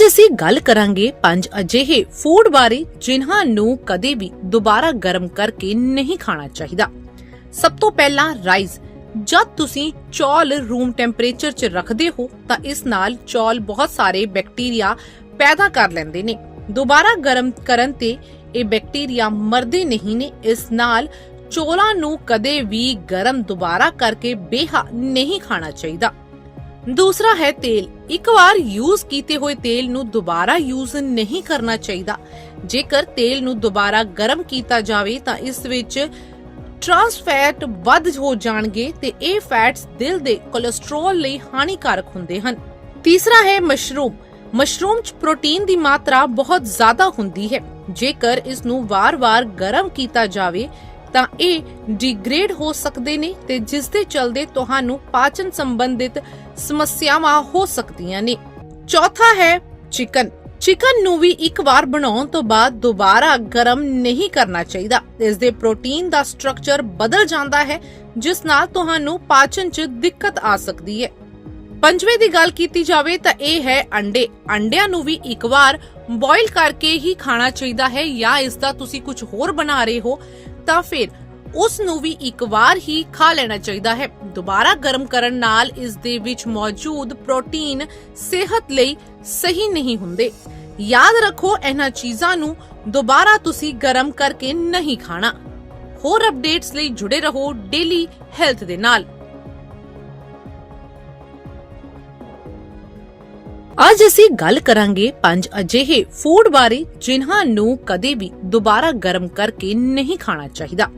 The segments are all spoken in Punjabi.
ਅੱਜ ਅਸੀਂ ਗੱਲ ਕਰਾਂਗੇ ਪੰਜ ਅਜਿਹੇ ਫੂਡ ਬਾਰੇ ਜਿਨ੍ਹਾਂ ਨੂੰ ਕਦੇ ਵੀ ਦੁਬਾਰਾ ਗਰਮ ਕਰਕੇ ਨਹੀਂ ਖਾਣਾ ਚਾਹੀਦਾ। ਸਭ ਤੋਂ ਪਹਿਲਾਂ ਰਾਈਸ ਜਦ ਤੁਸੀਂ ਚੌਲ ਰੂਮ ਟੈਂਪਰੇਚਰ 'ਚ ਰੱਖਦੇ ਹੋ, ਤਾਂ ਇਸ ਨਾਲ ਚੌਲ ਬਹੁਤ ਸਾਰੇ ਬੈਕਟੀਰੀਆ ਪੈਦਾ ਕਰ ਲੈਂਦੇ ਨੇ। ਦੁਬਾਰਾ ਗਰਮ ਕਰਨ ਤੇ ਇਹ ਬੈਕਟੀਰੀਆ ਮਰਦੇ ਨਹੀਂ ਨੇ। ਇਸ ਨਾਲ ਚੋਲਾਂ ਨੂੰ ਕਦੇ ਵੀ ਗਰਮ ਦੁਬਾਰਾ ਕਰਕੇ ਬੇਹਾ ਨਹੀਂ ਖਾਣਾ ਚਾਹੀਦਾ। ਦੂਸਰਾ ਹੈ ਤੇਲ। ਇੱਕ ਵਾਰ ਯੂਜ਼ ਕੀਤੇ ਹੋਏ ਤੇਲ ਨੂੰ ਦੁਬਾਰਾ ਯੂਜ਼ ਨਹੀਂ ਕਰਨਾ ਚਾਹੀਦਾ। ਜੇਕਰ ਤੇਲ ਨੂੰ ਦੁਬਾਰਾ ਗਰਮ ਕੀਤਾ ਜਾਵੇ, ਤਾਂ ਇਸ ਵਿੱਚ ਟਰਾਂਸ ਫੈਟ ਵੱਧ ਹੋ ਜਾਣਗੇ ਤੇ ਇਹ ਫੈਟਸ ਦਿਲ ਦੇ ਕੋਲੇਸਟ੍ਰੋਲ ਲਈ ਹਾਨੀਕਾਰਕ ਹੁੰਦੇ ਹਨ। ਤੀਸਰਾ ਹੈ ਮਸ਼ਰੂਮ ਮਸ਼ਰੂਮ 'ਚ ਪ੍ਰੋਟੀਨ ਦੀ ਮਾਤਰਾ ਬਹੁਤ ਜ਼ਿਆਦਾ ਹੁੰਦੀ ਹੈ। ਜੇਕਰ ਇਸ ਨੂੰ ਵਾਰ-ਵਾਰ ਗਰਮ ਕੀਤਾ ਜਾਵੇ, ਤਾਂ ਇਹ ਡਿਗਰੇਡ ਹੋ ਸਕਦੇ ਨੇ ਤੇ ਜਿਸ ਦੇ ਚਲਦੇ ਤੁਹਾਨੂੰ ਪਾਚਨ ਸੰਬੰਧਿਤ ਸਮੱਸਿਆਵਾਂ ਹੋ ਸਕਦੀਆਂ ਨੇ। ਚੌਥਾ ਹੈ ਚਿਕਨ। ਚਿਕਨ ਨੂੰ ਵੀ ਇੱਕ ਵਾਰ ਬਣਾਉਣ ਤੋਂ ਬਾਅਦ ਦੁਬਾਰਾ ਗਰਮ ਨਹੀਂ ਕਰਨਾ ਚਾਹੀਦਾ। ਇਸ ਦੇ ਪ੍ਰੋਟੀਨ ਦਾ ਸਟਰਕਚਰ ਬਦਲ ਜਾਂਦਾ ਹੈ, ਜਿਸ ਨਾਲ ਤੁਹਾਨੂੰ ਪਾਚਨ 'ਚ ਦਿੱਕਤ ਆ ਸਕਦੀ ਹੈ। ਪੰਜਵੇਂ ਦੀ ਗੱਲ ਕੀਤੀ ਜਾਵੇ ਤਾਂ ਇਹ ਹੈ ਅੰਡੇ। ਅੰਡਿਆਂ ਨੂੰ ਵੀ ਇੱਕ ਵਾਰ ਬੋਇਲ ਕਰਕੇ ਹੀ ਖਾਣਾ ਚਾਹੀਦਾ ਹੈ ਜਾਂ ਇਸ ਦਾ ਤੁਸੀਂ ਕੁਝ ਹੋਰ ਬਣਾ ਰਹੇ ਹੋ ਤਾਂ ਫਿਰ ਉਸ ਨੂੰ ਵੀ ਇੱਕ ਵਾਰ ਹੀ ਖਾ ਲੈਣਾ ਚਾਹੀਦਾ ਹੈ। ਦੁਬਾਰਾ ਗਰਮ ਕਰਨ ਨਾਲ ਇਸ ਦੇ ਵਿੱਚ ਮੌਜੂਦ ਪ੍ਰੋਟੀਨ ਸਿਹਤ ਲਈ ਸਹੀ ਨਹੀਂ ਹੁੰਦੇ। ਯਾਦ ਰੱਖੋ, ਇਹਨਾਂ ਚੀਜ਼ਾਂ ਨੂੰ ਦੁਬਾਰਾ ਤੁਸੀਂ ਗਰਮ ਕਰਕੇ ਨਹੀਂ ਖਾਣਾ। ਹੋਰ ਅਪਡੇਟਸ ਲਈ ਜੁੜੇ ਰਹੋ ਡੇਲੀ ਹੈਲਥ ਦੇ ਨਾਲ। ਅੱਜ ਅਸੀਂ ਗੱਲ ਕਰਾਂਗੇ ਪੰਜ ਅਜਿਹੇ ਫੂਡ ਬਾਰੇ, ਜਿਨ੍ਹਾਂ ਨੂੰ ਕਦੇ ਵੀ ਦੁਬਾਰਾ ਗਰਮ ਕਰਕੇ ਨਹੀਂ ਖਾਣਾ ਚਾਹੀਦਾ।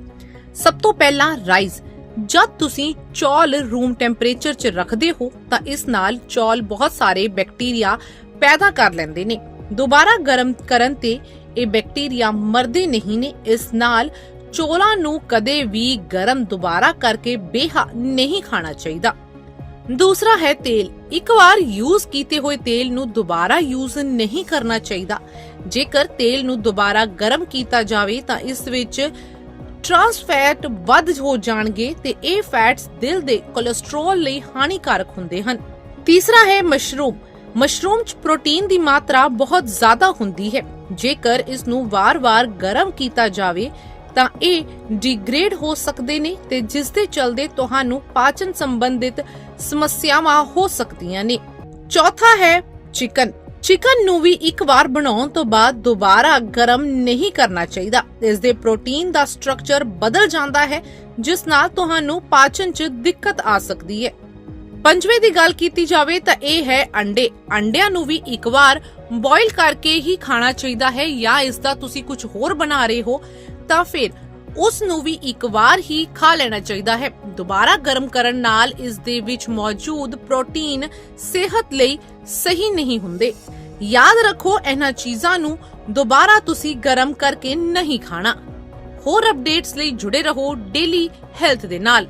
ਸਭ ਤੋਂ ਪਹਿਲਾਂ ਰਾਈਸ ਜਦ ਤੁਸੀਂ ਚੌਲ ਰੂਮ ਟੈਂਪਰੇਚਰ 'ਚ ਰੱਖਦੇ ਹੋ, ਤਾਂ ਇਸ ਨਾਲ ਚੌਲ ਬਹੁਤ ਸਾਰੇ ਬੈਕਟੀਰੀਆ ਪੈਦਾ ਕਰ ਲੈਂਦੇ ਨੇ। ਦੁਬਾਰਾ ਗਰਮ ਕਰਨ ਤੇ ਇਹ ਬੈਕਟੀਰੀਆ ਮਰਦੇ ਨਹੀਂ ਨੇ। ਇਸ ਨਾਲ ਚੌਲਾਂ ਨੂੰ ਕਦੇ ਵੀ ਗਰਮ ਦੁਬਾਰਾ ਕਰਕੇ ਬੇਹਾ ਨਹੀਂ ਖਾਣਾ ਚਾਹੀਦਾ। ਦੂਸਰਾ ਹੈ ਤੇਲ। ਇੱਕ ਵਾਰ ਯੂਜ਼ ਕੀਤੇ ਹੋਏ ਤੇਲ ਨੂੰ ਦੁਬਾਰਾ ਯੂਜ਼ ਨਹੀਂ ਕਰਨਾ ਚਾਹੀਦਾ। ਜੇਕਰ ਤੇਲ ਨੂੰ ਦੁਬਾਰਾ ਗਰਮ ਕੀਤਾ ਜਾਵੇ, ਤਾਂ ਇਸ ਵਿੱਚ ਟਰਾਂਸ ਫੈਟ ਵੱਧ ਹੋ ਜਾਣਗੇ ਤੇ ਇਹ ਫੈਟਸ ਦਿਲ ਦੇ ਕੋਲੇਸਟ੍ਰੋਲ ਲਈ ਹਾਨੀਕਾਰਕ ਹੁੰਦੇ ਹਨ। ਤੀਸਰਾ ਹੈ ਮਸ਼ਰੂਮ ਮਸ਼ਰੂਮ 'ਚ ਪ੍ਰੋਟੀਨ ਦੀ ਮਾਤਰਾ ਬਹੁਤ ਜ਼ਿਆਦਾ ਹੁੰਦੀ ਹੈ। ਜੇਕਰ ਇਸ ਨੂੰ ਵਾਰ-ਵਾਰ ਗਰਮ ਕੀਤਾ ਜਾਵੇ, ਤਾਂ ਇਹ ਡਿਗਰੇਡ ਹੋ ਸਕਦੇ ਨੇ ਤੇ ਜਿਸ ਦੇ ਚਲਦੇ ਤੁਹਾਨੂੰ ਪਾਚਨ ਸੰਬੰਧਿਤ ਸਮੱਸਿਆਵਾਂ ਹੋ ਸਕਦੀਆਂ ਨੇ। ਚੌਥਾ ਹੈ ਚਿਕਨ ਚਿਕਨ ਨੂੰ ਵੀ ਇੱਕ ਵਾਰ ਬਣਾਉਣ ਤੋਂ ਬਾਅਦ ਦੁਬਾਰਾ ਗਰਮ ਨਹੀਂ ਕਰਨਾ ਚਾਹੀਦਾ। ਇਸ ਦੇ ਪ੍ਰੋਟੀਨ ਦਾ ਸਟਰਕਚਰ ਬਦਲ ਜਾਂਦਾ ਹੈ, ਜਿਸ ਨਾਲ ਤੁਹਾਨੂੰ ਪਾਚਨ 'ਚ ਦਿੱਕਤ ਆ ਸਕਦੀ ਹੈ। ਪੰਜਵੇਂ ਦੀ ਗੱਲ ਕੀਤੀ ਜਾਵੇ ਤਾਂ ਇਹ ਹੈ ਅੰਡੇ। ਅੰਡਿਆਂ ਨੂੰ ਵੀ ਇੱਕ ਵਾਰ ਬੋਇਲ ਕਰਕੇ ਹੀ ਖਾਣਾ ਚਾਹੀਦਾ ਹੈ ਜਾਂ ਇਸ ਦਾ ਤੁਸੀਂ ਕੁਝ ਹੋਰ ਬਣਾ ਰਹੇ ਹੋ ਤਾਂ ਫਿਰ ਉਸ ਨੂੰ ਵੀ ਇੱਕ ਵਾਰ ਹੀ ਖਾ ਲੈਣਾ ਚਾਹੀਦਾ ਹੈ। ਦੁਬਾਰਾ ਗਰਮ ਕਰਨ ਨਾਲ ਇਸ ਦੇ ਵਿੱਚ ਮੌਜੂਦ ਪ੍ਰੋਟੀਨ ਸਿਹਤ ਲਈ ਸਹੀ ਨਹੀਂ ਹੁੰਦੇ। ਯਾਦ ਰੱਖੋ, ਇਹਨਾਂ ਚੀਜ਼ਾਂ ਨੂੰ ਦੁਬਾਰਾ ਤੁਸੀਂ ਗਰਮ ਕਰਕੇ ਨਹੀਂ ਖਾਣਾ। ਹੋਰ ਅਪਡੇਟਸ ਲਈ ਜੁੜੇ ਰਹੋ ਡੇਲੀ ਹੈਲਥ ਦੇ ਨਾਲ।